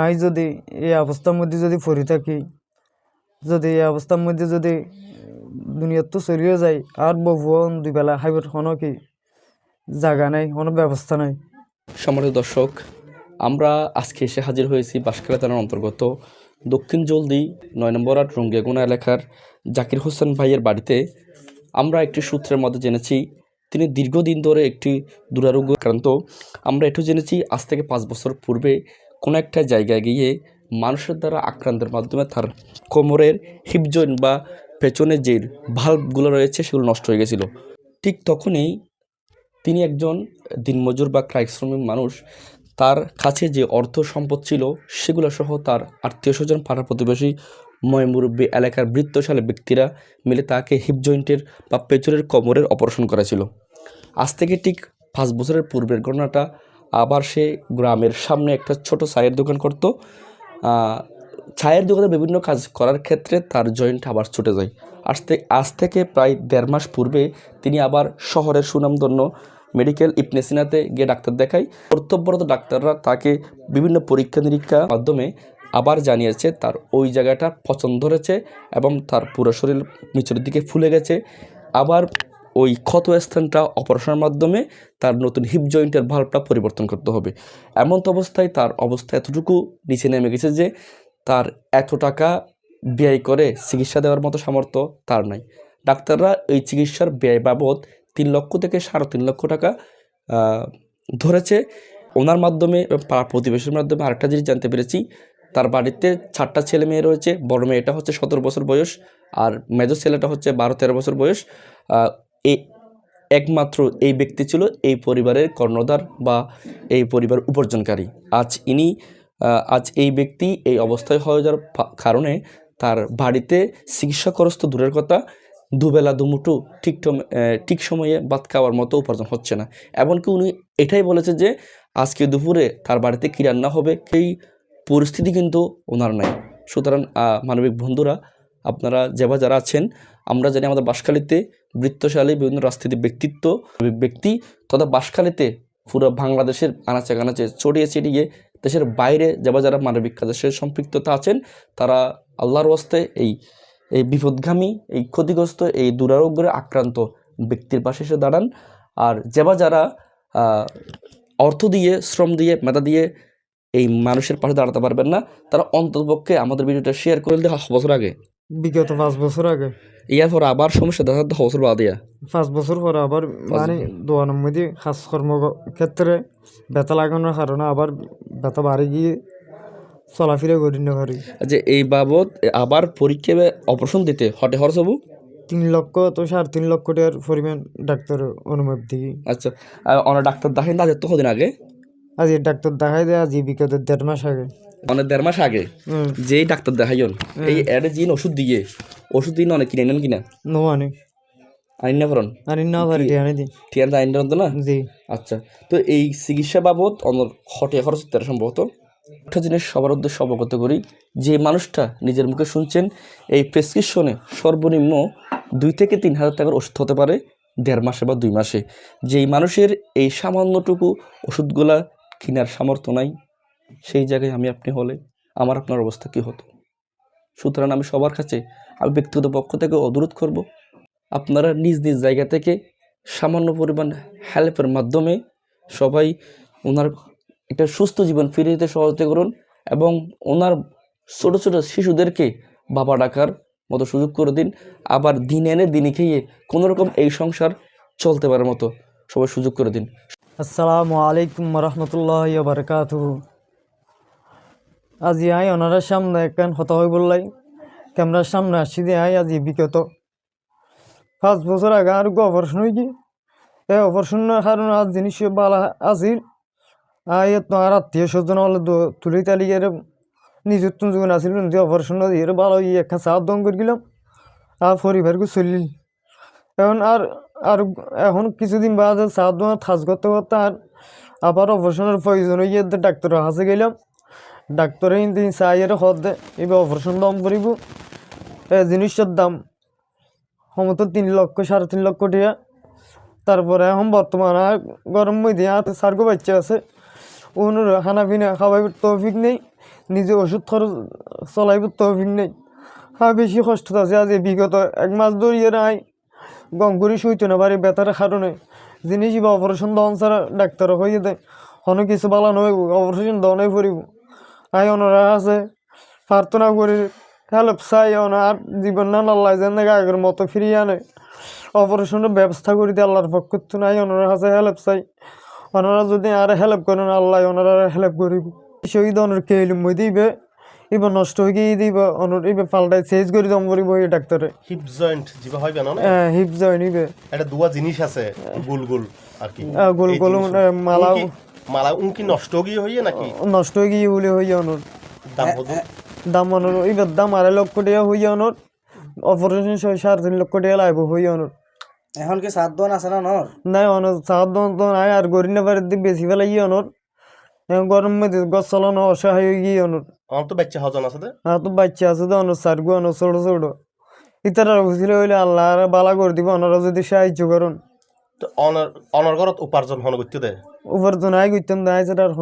I যদি এই অবস্থার মধ্যে যদি পড়ে থাকি, যদি এই অবস্থার মধ্যে যদি দুনিয়ার তো চলিয়ে যায়, আর বহুন দুই বেলা হাইবার কোনো কি? জায়গা নাই, কোনো ব্যবস্থা নাই। সম্মানিত দর্শক, আমরা আজকে এসে হাজির হয়েছি বাঁশখালী থানার অন্তর্গত দক্ষিণ জলদি নয় নম্বর আট রঙ্গিয়াগুনা এলাকার জাকির হোসেন ভাইয়ের বাড়িতে আমরা একটি সূত্রের মধ্যে জেনেছি, তিনি দীর্ঘদিন ধরে একটি দুরারোগ্য আক্রান্ত। আমরা এটু জেনেছি, আজ থেকে পাঁচ বছর পূর্বে কোনো একটা জায়গায় গিয়ে মানুষের দ্বারা আক্রান্তের মাধ্যমে তার কোমরের হিপজয়েন বা পেছনে যে ভাল্বগুলো রয়েছে সেগুলো নষ্ট হয়ে গেছিল। ঠিক তখনই তিনি একজন দিনমজুর বা ক্রাইক শ্রমিক মানুষ, তার কাছে যে অর্থ সম্পদ ছিল সেগুলো সহ তার আত্মীয় স্বজন, পাড়া প্রতিবেশী, ময়মুরব্বী এলাকার বৃত্তশালী ব্যক্তিরা মিলে তাকে হিপ জয়েন্টের বা পেছনের কোমরের অপারেশন করেছিল। আজ থেকে ঠিক পাঁচ বছরের পূর্বের ঘটনাটা আবার সে গ্রামের সামনে একটা ছোট চায়ের দোকান করতো। চায়ের দোকানে বিভিন্ন কাজ করার ক্ষেত্রে তার জয়েন্ট আবার ছুটে যায়। থেকে আজ থেকে প্রায় দেড় মাস পূর্বে তিনি আবার শহরের সুনামধন্য মেডিকেল ইপনেসিনাতে গিয়ে ডাক্তার দেখায়। কর্তব্যরত ডাক্তাররা তাকে বিভিন্ন পরীক্ষা নিরীক্ষার মাধ্যমে আবার জানিয়েছে তার ওই জায়গাটা পছন্দ ধরেছে এবং তার পুরো শরীর নিচের দিকে ফুলে গেছে। আবার ওই ক্ষত স্থানটা অপারেশনের মাধ্যমে তার নতুন হিপ জয়েন্টের ভাল্বটা পরিবর্তন করতে হবে। এমন তো অবস্থায় তার অবস্থা এতটুকু নিচে নেমে গেছে যে তার এত টাকা ব্যয় করে চিকিৎসা দেওয়ার মতো সামর্থ্য তার নাই। ডাক্তাররা এই চিকিৎসার ব্যয় বাবদ তিন লক্ষ থেকে সাড়ে তিন লক্ষ টাকা ধরেছে। ওনার মাধ্যমে পাড়া প্রতিবেশীর মাধ্যমে আরেকটা জিনিস জানতে পেরেছি, তার বাড়িতে চারটা ছেলে মেয়ে রয়েছে, বড় মেয়েটা হচ্ছে সতেরো বছর বয়স আর মেজর ছেলেটা হচ্ছে বারো তেরো বছর বয়স। এই একমাত্র এই ব্যক্তি ছিল এই পরিবারের কর্ণধার বা এই পরিবার উপার্জনকারী। আজ ইনি আজ এই ব্যক্তি এই অবস্থায় হয়ে যাওয়ার কারণে তার বাড়িতে চিকিৎসা খরচ তো দূরের কথা, দুবেলা দুমুঠু ঠিক ঠিক সময়ে ভাত খাওয়ার মতো উপার্জন হচ্ছে না। এমনকি উনি এটাই বলেছে যে, আজকে দুপুরে তার বাড়িতে কী রান্না হবে, সেই পরিস্থিতি কিন্তু ওনার নাই। সুতরাং মানবিক বন্ধুরা, আপনারা যেবা যারা আছেন আমরা জানি আমাদের বাঁশখালীতে বৃত্তশালী বিভিন্ন রাজনীতি ব্যক্তিত্ব, ব্যক্তি তথা বাঁশখালীতে পুরো বাংলাদেশের আনাচে কানাচে ছড়িয়ে ছিটিয়ে দেশের বাইরে যারা যারা মানবিক কাজের সাথে সম্পৃক্ততা আছেন, তারা আল্লাহর ওয়াস্তে এই এই বিপদগামী, এই ক্ষতিগ্রস্ত, এই দুরারোগ্যের আক্রান্ত ব্যক্তির পাশে এসে দাঁড়ান। আর যেবা যারা অর্থ দিয়ে, শ্রম দিয়ে, মেধা দিয়ে এই মানুষের পাশে দাঁড়াতে পারবেন না, তারা অন্ততপক্ষে আমাদের ভিডিওটা শেয়ার করে দিলে বছর আগে বিগত পাঁচ বছর আগে। ইয়ার পর আবার সমস্যা দেখা দশ বছর বাদ দিয়া। পাঁচ বছর পরে আবার মানে দোয়ানোর মধ্যে কাজকর্ম ক্ষেত্রে ব্যথা লাগানোর কারণে আবার ব্যথা বাড়ি গিয়ে চলাফেরা করি না পারি যে এই বাবদ আবার পরীক্ষা অপারেশন দিতে হটে খরচ হব তিন লক্ষ তো সাড়ে তিন লক্ষ টাকার পরিমাণ ডাক্তার অনুমতি দিই। আচ্ছা আর অনেক ডাক্তার দেখাই তাদের তো কদিন আগে? আজ ডাক্তার দেখাই দেয় আজ বিগত দেড় মাস আগে। অনেক দেড় মাস আগে যেই ডাক্তার দেখাইন এই অ্যাডে জিন ওষুধ দিয়ে ওষুধ দিন অনেক কিনে নেন কিনা? নো আনি। আইন না করেন? আনি না পারি আনি দিই ঠিক আছে আইন তো না? জি। আচ্ছা তো এই চিকিৎসা বাবদ অনর হটে খরচ তেরো সম্ভবত। একটা জিনিস সবার উদ্দেশ্যে অবগত করি যে মানুষটা নিজের মুখে শুনছেন এই প্রেসক্রিপশনে সর্বনিম্ন দুই থেকে তিন হাজার টাকার ওষুধ হতে পারে দেড় মাসে বা দুই মাসে। যেই মানুষের এই সামান্যটুকু ওষুধগুলা কেনার সামর্থ্য নাই সেই জায়গায় আমি আপনি হলে আমার আপনার অবস্থা কী হতো? সুতরাং আমি সবার কাছে, আমি ব্যক্তিগত পক্ষ থেকে অনুরোধ করব, আপনারা নিজ নিজ জায়গা থেকে সামান্য পরিমাণ হেল্পের মাধ্যমে সবাই ওনার একটা সুস্থ জীবন ফিরে যেতে সহযোগিতা করুন এবং ওনার ছোট ছোট শিশুদেরকে বাবা ডাকার মতো সুযোগ করে দিন। আবার দিন এনে দিনে খেয়ে কোনোরকম এই সংসার চলতে পারার মতো সবাই সুযোগ করে দিন। আসসালামু আলাইকুম রহমতুল্লাহ বারকাত আজি আই ওনার সামনে একখান হতা হয়ে বললাই? ক্যামেরার সামনে আসছি দিয়ে আই আজি বিগত। পাঁচ বছর আগে আর অপারেশন হয়েছি এই অপারেশনের কারণে আজ জিনিস ভালো আছিল আই তো আর আত্মীয় স্বজন হলে তুলি তালি এর নিজের তো যখন আসিল অপারেশন এর ভালো ইয়ে একটা চাপ দম করে গেলাম। আর পরিবারকে চলিল। এখন আর আর এখন কিছুদিন বাদ দোয়া থাজ করতে করতে আর আবার অপারেশনের প্রয়োজন হয়ে গিয়ে ডাক্তারের কাছে গেলাম। ডাক্তারে কিন্তু চাইয়ের হদ। এবার অপারেশন দাম করিব। এই জিনিসটার দাম সমত তিন লক্ষ, সাড়ে তিন লক্ষ টাকা। তারপরে এখন বর্তমান গরম মধ্যে আর সার্গো বাচ্চা আছে। ওনার খানা পিনা খাওয়াই তৌফিক নেই। নিজে ওষুধ খরচ চলাইব তহবিল নেই। হ্যাঁ বেশি কষ্ট আছে। আজ বিগত এক মাস ধরিয়ে নাই। গম করে শুইতে না পারি বেতার কারণে। জিনিস বা অপারেশন দন ছাড়া ডাক্তার হয়ে দেয়। কোনো কিছু ভালো নয় অপারেশন দনে পড়িব। আই ওনারা আছে। প্রার্থনা করি হেল্প চাই ওনার জীবন না আল্লাহ যেন আগের মতো ফিরিয়ে আনে। অপারেশনের ব্যবস্থা করে দিয়ে আল্লাহর পক্ষ তো নাই ওনারা আছে হেল্প চাই ওনারা যদি আর হেল্প করেন আল্লাহ ওনারা হেল্প করিব। শহীদ অনর কেলিম মই দিবে এবার নষ্ট হয়ে গিয়ে দিব অনর এবার পাল্টাই চেঞ্জ করে দম করিব এই ডাক্তারে। হিপ জয়েন্ট যেটা হইবে না হ্যাঁ হিপ জয় নিবে এটা দুয়া জিনিস আছে গোল গোল আর কি। গোল গোল মালা মালা উনকি নষ্ট গিয়ে হইয়ে নাকি? নষ্ট গিয়ে বলে হইয়া অনর। দাম অনর এবার দাম আড়াই লক্ষ টাকা হইয়া অনর। অপারেশন ছয় সাড়ে তিন লক্ষ টাকা লাগবে হইয়া অনর। এখন কি সাত দন আছে না নর নাই অনর দন তো নাই আর গরি না পারে দি বেশি ফেলাই গিয়ে অনর। এখন গরম মধ্যে গছ চালানো অসহায় হয়ে গিয়ে অনর। আমার তো বাচ্চা হজন আছে আর তো বাচ্চা আছে তো অনর সার গো অনর ছোট ছোট। ইতারা বুঝলে হইলে আল্লাহ আর বালা করে দিব অনরা যদি সাহায্য করুন। তো অনর অনর ঘরত উপার্জন হন করতে দেয় উপার্জন আয় করতাম দায় সেটা আর